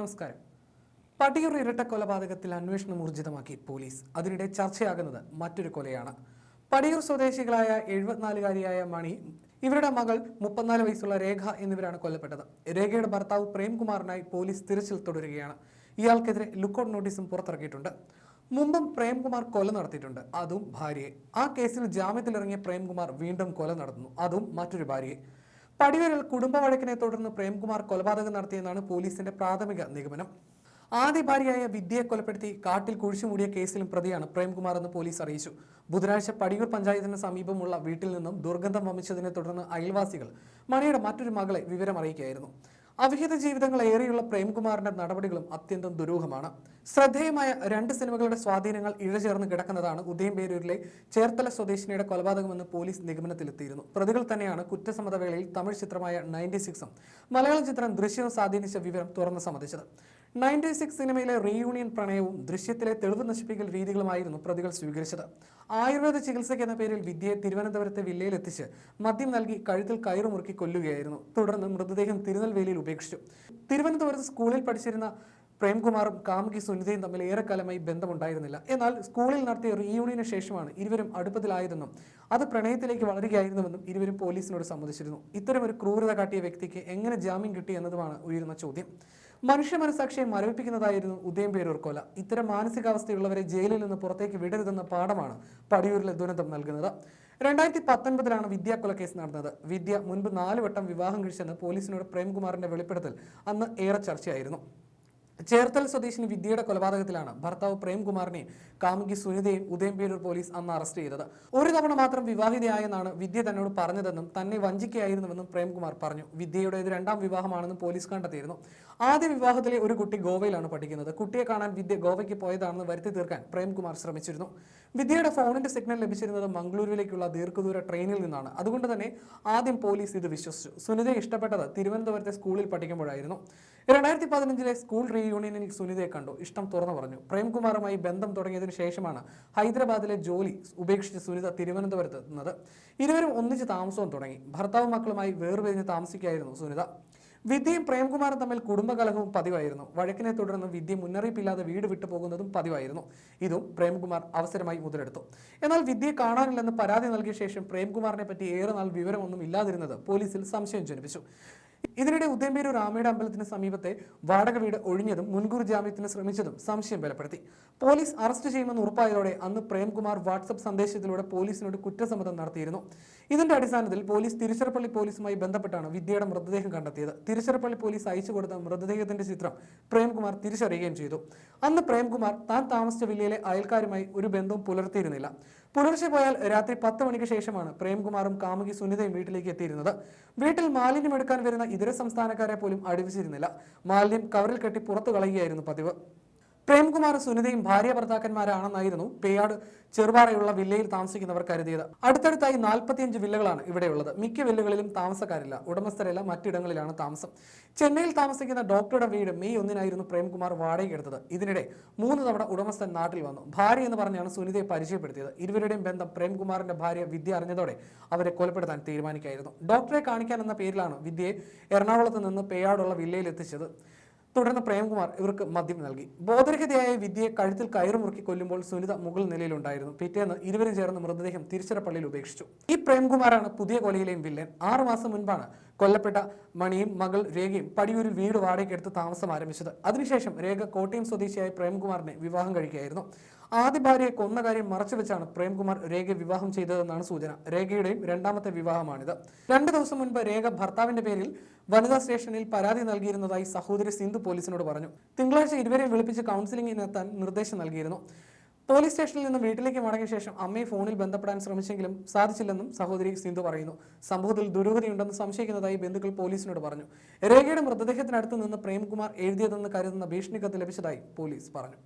നമസ്കാരം. പടിയൂർ ഇരട്ട കൊലപാതകത്തിൽ അന്വേഷണം ഊർജിതമാക്കി പോലീസ്. അതിനിടെ ചർച്ചയാകുന്നത് മറ്റൊരു കൊലയാണ്. പടിയൂർ സ്വദേശികളായ എഴുപത്തിനാലുകാരിയായ മണി ഇവരുടെ മകൾ മുപ്പത്തിനാല് വയസ്സുള്ള രേഖ എന്നിവരാണ് കൊല്ലപ്പെട്ടത്. രേഖയുടെ ഭർത്താവ് പ്രേംകുമാറിനായി പോലീസ് തിരച്ചിൽ തുടരുകയാണ്. ഇയാൾക്കെതിരെ ലുക്കൌട്ട് നോട്ടീസും പുറത്തിറക്കിയിട്ടുണ്ട്. മുമ്പും പ്രേംകുമാർ കൊല നടത്തിയിട്ടുണ്ട്. അതും ഭാര്യയെ. ആ കേസിൽ ജാമ്യത്തിലിറങ്ങിയ പ്രേംകുമാർ വീണ്ടും കൊല നടത്തുന്നു. അതും മറ്റൊരു ഭാര്യയെ. പടിയൂരിൽ കുടുംബ വഴക്കിനെ തുടർന്ന് പ്രേംകുമാർ കൊലപാതകം നടത്തിയെന്നാണ് പോലീസിന്റെ പ്രാഥമിക നിഗമനം. ആദ്യ ഭാര്യയായ വിദ്യയെ കൊലപ്പെടുത്തി കാട്ടിൽ കുഴിച്ചുമൂടിയ കേസിലും പ്രതിയാണ് പ്രേംകുമാർ എന്ന് പോലീസ് അറിയിച്ചു. ബുധനാഴ്ച പടിയൂർ പഞ്ചായത്തിന് സമീപമുള്ള വീട്ടിൽ നിന്നും ദുർഗന്ധം വമിച്ചതിനെ തുടർന്ന് അയൽവാസികൾ മണിയുടെ മറ്റൊരു മകളെ വിവരം അറിയിക്കുകയായിരുന്നു. അവിഹിത ജീവിതങ്ങൾ ഏറെയുള്ള പ്രേംകുമാറിന്റെ നടപടികളും അത്യന്തം ദുരൂഹമാണ്. ശ്രദ്ധേയമായ രണ്ട് സിനിമകളുടെ സ്വാധീനങ്ങൾ ഇഴചേർന്ന് കിടക്കുന്നതാണ് ഉദയംപേരൂരിലെ ചേർത്തല സ്വദേശിനിയുടെ കൊലപാതകമെന്ന് പോലീസ് നിഗമനത്തിലെത്തിയിരുന്നു. പ്രതികൾ തന്നെയാണ് കുറ്റസമ്മത വേളയിൽ തമിഴ് ചിത്രമായ നയന്റി സിക്സും മലയാള ചിത്രം ദൃശ്യവും സ്വാധീനിച്ച വിവരം തുറന്നു സമ്മതിച്ചത്. നയന്റി സിക്സ് സിനിമയിലെ റീയൂണിയൻ പ്രണയവും ദൃശ്യത്തിലെ തെളിവ് നശിപ്പിക്കൽ രീതികളുമായിരുന്നു പ്രതികൾ സ്വീകരിച്ചത്. ആയുർവേദ ചികിത്സയ്ക്ക് എന്ന പേരിൽ വിദ്യയെ തിരുവനന്തപുരത്തെ വില്ലയിലെത്തിച്ച് മദ്യം നൽകി കഴുത്തിൽ കയറ് മുറുക്കി കൊല്ലുകയായിരുന്നു. തുടർന്ന് മൃതദേഹം തിരുനെൽവേലിയിൽ ഉപേക്ഷിച്ചു. തിരുവനന്തപുരത്ത് സ്കൂളിൽ പഠിച്ചിരുന്ന പ്രേംകുമാറും കാമുകി സുനിതയും തമ്മിൽ ഏറെക്കാലമായി ബന്ധമുണ്ടായിരുന്നില്ല. എന്നാൽ സ്കൂളിൽ നടത്തിയ റീയൂണിയന് ശേഷമാണ് ഇരുവരും അടുപ്പത്തിലായതെന്നും അത് പ്രണയത്തിലേക്ക് വളരുകയായിരുന്നുവെന്നും ഇരുവരും പോലീസിനോട് സമ്മതിച്ചിരുന്നു. ഇത്തരം ഒരു ക്രൂരത കാട്ടിയ വ്യക്തിക്ക് എങ്ങനെ ജാമ്യം കിട്ടി എന്നതുമാണ് ഉയരുന്ന ചോദ്യം. മനുഷ്യ മനസാക്ഷിയെ മരവിപ്പിക്കുന്നതായിരുന്നു ഉദയംപേരൂർ കൊല ഇത്തരം മാനസികാവസ്ഥയുള്ളവരെ ജയിലിൽ നിന്ന് പുറത്തേക്ക് വിടരുതെന്ന പാഠമാണ് പടിയൂരിലെ ദുരന്തം നൽകുന്നത്. രണ്ടായിരത്തി പത്തൊൻപതിലാണ് വിദ്യ കൊലക്കേസ് നടന്നത്. വിദ്യ മുൻപ് നാലുവട്ടം വിവാഹം കഴിച്ചെന്ന് പോലീസിനോട് പ്രേംകുമാറിന്റെ വെളിപ്പെടുത്തൽ അന്ന് ഏറെ ചർച്ചയായിരുന്നു. ചേർത്തൽ സ്വദേശിനി വിദ്യയുടെ കൊലപാതകത്തിലാണ് ഭർത്താവ് പ്രേംകുമാറിനെയും കാമുകി സുനിതയും ഉദയംപേരൂർ പോലീസ് അന്ന് അറസ്റ്റ് ചെയ്തത്. ഒരു തവണ മാത്രം വിവാഹിതയായെന്നാണ് വിദ്യ തന്നോട് പറഞ്ഞതെന്നും തന്നെ വഞ്ചിക്കുകയായിരുന്നുവെന്നും പ്രേംകുമാർ പറഞ്ഞു. വിദ്യയുടെ ഇത് രണ്ടാം വിവാഹമാണെന്നും പോലീസ് കണ്ടെത്തിയിരുന്നു. ആദ്യ വിവാഹത്തിലെ ഒരു കുട്ടി ഗോവയിലാണ് പഠിക്കുന്നത്. കുട്ടിയെ കാണാൻ വിദ്യ ഗോവയ്ക്ക് പോയതാണെന്ന് വരുത്തി തീർക്കാൻ പ്രേംകുമാർ ശ്രമിച്ചിരുന്നു. വിദ്യയുടെ ഫോണിന്റെ സിഗ്നൽ ലഭിച്ചിരുന്നത് മംഗളൂരുവിലേക്കുള്ള ദീർഘദൂര ട്രെയിനിൽ നിന്നാണ്. അതുകൊണ്ട് തന്നെ ആദ്യം പോലീസ് ഇത് വിശ്വസിച്ചു. സുനിതയെ ഇഷ്ടപ്പെട്ടത് തിരുവനന്തപുരത്തെ സ്കൂളിൽ പഠിക്കുമ്പോഴായിരുന്നു. രണ്ടായിരത്തി പതിനഞ്ചിലെ സ്കൂൾ റീയൂണിയനിൽ സുനിതയെ കണ്ടു. ഇഷ്ടം തുറന്നു പറഞ്ഞു. പ്രേംകുമാറുമായി ബന്ധം തുടങ്ങിയതിനു ശേഷമാണ് ഹൈദരാബാദിലെ ജോലി ഉപേക്ഷിച്ച് സുനിത തിരുവനന്തപുരത്ത് എത്തുന്നത് ഇരുവരും ഒന്നിച്ച് താമസവും തുടങ്ങി. ഭർത്താവ് മക്കളുമായി വേർപിരിഞ്ഞ് താമസിക്കുകയായിരുന്നു സുനിത. വിദ്യയും പ്രേംകുമാറും തമ്മിൽ കുടുംബകലഹവും പതിവായിരുന്നു. വഴക്കിനെ തുടർന്ന് വിദ്യ മുന്നറിയിപ്പില്ലാതെ വീട് വിട്ടു പോകുന്നതും പതിവായിരുന്നു. ഇതും പ്രേംകുമാർ അവസരമായി മുതലെടുത്തു. എന്നാൽ വിദ്യയെ കാണാനില്ലെന്ന് പരാതി നൽകിയ ശേഷം പ്രേംകുമാറിനെ പറ്റി ഏറെ നാൾ വിവരമൊന്നും ഇല്ലാതിരുന്നത് പോലീസിൽ സംശയം ജനിപ്പിച്ചു. ഇതിനിടെ ഉദയംപേരൂർ രാമയുടെ അമ്പലത്തിന് സമീപത്തെ വാടക വീട് ഒഴിഞ്ഞതും മുൻകൂർ ജാമ്യത്തിന് ശ്രമിച്ചതും സംശയം ബലപ്പെടുത്തി. പോലീസ് അറസ്റ്റ് ചെയ്യുമെന്ന് ഉറപ്പായതോടെ അന്ന് പ്രേംകുമാർ വാട്സപ്പ് സന്ദേശത്തിലൂടെ പോലീസിനോട് കുറ്റസമ്മതം നടത്തിയിരുന്നു. ഇതിന്റെ അടിസ്ഥാനത്തിൽ പോലീസ് തിരുച്ചിറപ്പള്ളി പോലീസുമായി ബന്ധപ്പെട്ടാണ് വിദ്യയുടെ മൃതദേഹം കണ്ടെത്തിയത്. തിരുച്ചിറപ്പള്ളി പോലീസ് അയച്ചു കൊടുത്ത മൃതദേഹത്തിന്റെ ചിത്രം പ്രേംകുമാർ തിരിച്ചറിയുകയും ചെയ്തു. അന്ന് പ്രേംകുമാർ താൻ താമസിച്ച വില്ലയിലെ അയൽക്കാരുമായി ഒരു ബന്ധവും പുലർത്തിയിരുന്നില്ല. പുലർച്ചെ പോയാൽ രാത്രി പത്ത് മണിക്ക് ശേഷമാണ് പ്രേംകുമാറും കാമുകി സുനിതയും വീട്ടിലേക്ക് എത്തിയിരുന്നത്. വീട്ടിൽ മാലിന്യം എടുക്കാൻ വരുന്ന ഇതര സംസ്ഥാനക്കാരെ പോലും അടുപ്പിച്ചിരുന്നില്ല മാലിന്യം കവറിൽ കെട്ടി പുറത്തു കളയുകയായിരുന്നു പതിവ്. പ്രേംകുമാർ സുനിതയും ഭാര്യ ഭർത്താക്കന്മാരാണെന്നായിരുന്നു പേയാട് ചെറുപാറയുള്ള വില്ലയിൽ താമസിക്കുന്നവർ കരുതിയത്. അടുത്തടുത്തായി നാൽപ്പത്തിയഞ്ച് വില്ലകളാണ് ഇവിടെയുള്ളത്. മിക്ക വില്ലകളിലും താമസക്കാരില്ല. ഉടമസ്ഥരെല്ലാം മറ്റിടങ്ങളിലാണ് താമസം. ചെന്നൈയിൽ താമസിക്കുന്ന ഡോക്ടറുടെ വീട് മെയ് ഒന്നിനായിരുന്നു പ്രേംകുമാർ വാടകയെടുത്തത് ഇതിനിടെ മൂന്ന് തവണ ഉടമസ്ഥൻ നാട്ടിൽ വന്നു. ഭാര്യ എന്ന് പറഞ്ഞാണ് സുനിതയെ പരിചയപ്പെടുത്തിയത്. ഇരുവരുടെയും ബന്ധം പ്രേംകുമാറിന്റെ ഭാര്യ വിദ്യ അറിഞ്ഞതോടെ അവരെ കൊലപ്പെടുത്താൻ തീരുമാനിക്കായിരുന്നു. ഡോക്ടറെ കാണിക്കാൻ എന്ന പേരിലാണ് വിദ്യയെ എറണാകുളത്ത് നിന്ന് പേയാടുള്ള വില്ലയിൽ എത്തിച്ചത് തുടർന്ന് പ്രേംകുമാർ ഇവർക്ക് മദ്യം നൽകി. ബോധരഹിതയായ വിദ്യയെ കഴുത്തിൽ കയറുമുറുക്കി കൊല്ലുമ്പോൾ സുനിത മുകൾ നിലയിലുണ്ടായിരുന്നു. പിറ്റേന്ന് ഇരുവരും ചേർന്ന് മൃതദേഹം തിരുച്ചിറപ്പള്ളിയിൽ ഉപേക്ഷിച്ചു. ഈ പ്രേംകുമാറാണ് പുതിയ കൊലയിലെയും വില്ലൻ. ആറു മാസം മുൻപാണ് കൊല്ലപ്പെട്ട മണിയും മകൾ രേഖയും പടിയൂരിൽ വീട് വാടകയ്ക്കെടുത്ത് താമസം ആരംഭിച്ചത്. അതിനുശേഷം രേഖ കോട്ടയം സ്വദേശിയായ പ്രേംകുമാറിനെ വിവാഹം കഴിക്കുകയായിരുന്നു. ആദ്യ ഭാര്യയെ കൊന്ന കാര്യം മറച്ചുവെച്ചാണ് പ്രേംകുമാർ രേഖയെ വിവാഹം ചെയ്തതെന്നാണ് സൂചന. രേഖയുടെയും രണ്ടാമത്തെ വിവാഹമാണിത്. രണ്ടു ദിവസം മുൻപ് രേഖ ഭർത്താവിന്റെ പേരിൽ വനിതാ സ്റ്റേഷനിൽ പരാതി നൽകിയിരുന്നതായി സഹോദരി സിന്ധു പോലീസിനോട് പറഞ്ഞു. തിങ്കളാഴ്ച ഇരുവരെയും വിളിപ്പിച്ച് കൗൺസിലിംഗിനെത്താൻ നിർദ്ദേശം നൽകിയിരുന്നു. പോലീസ് സ്റ്റേഷനിൽ നിന്ന് വീട്ടിലേക്ക് മടങ്ങിയ ശേഷം അമ്മയെ ഫോണിൽ ബന്ധപ്പെടാൻ ശ്രമിച്ചെങ്കിലും സാധിച്ചില്ലെന്നും സഹോദരി സിന്ധു പറയുന്നു. സംഭവത്തിൽ ദുരൂഹതയുണ്ടെന്ന് സംശയിക്കുന്നതായി ബന്ധുക്കൾ പോലീസിനോട് പറഞ്ഞു. രേഖയുടെ മൃതദേഹത്തിനടുത്ത് നിന്ന് പ്രേംകുമാർ എഴുതിയതെന്ന് കരുതുന്ന ഭീഷണി ലഭിച്ചതായി പോലീസ് പറഞ്ഞു.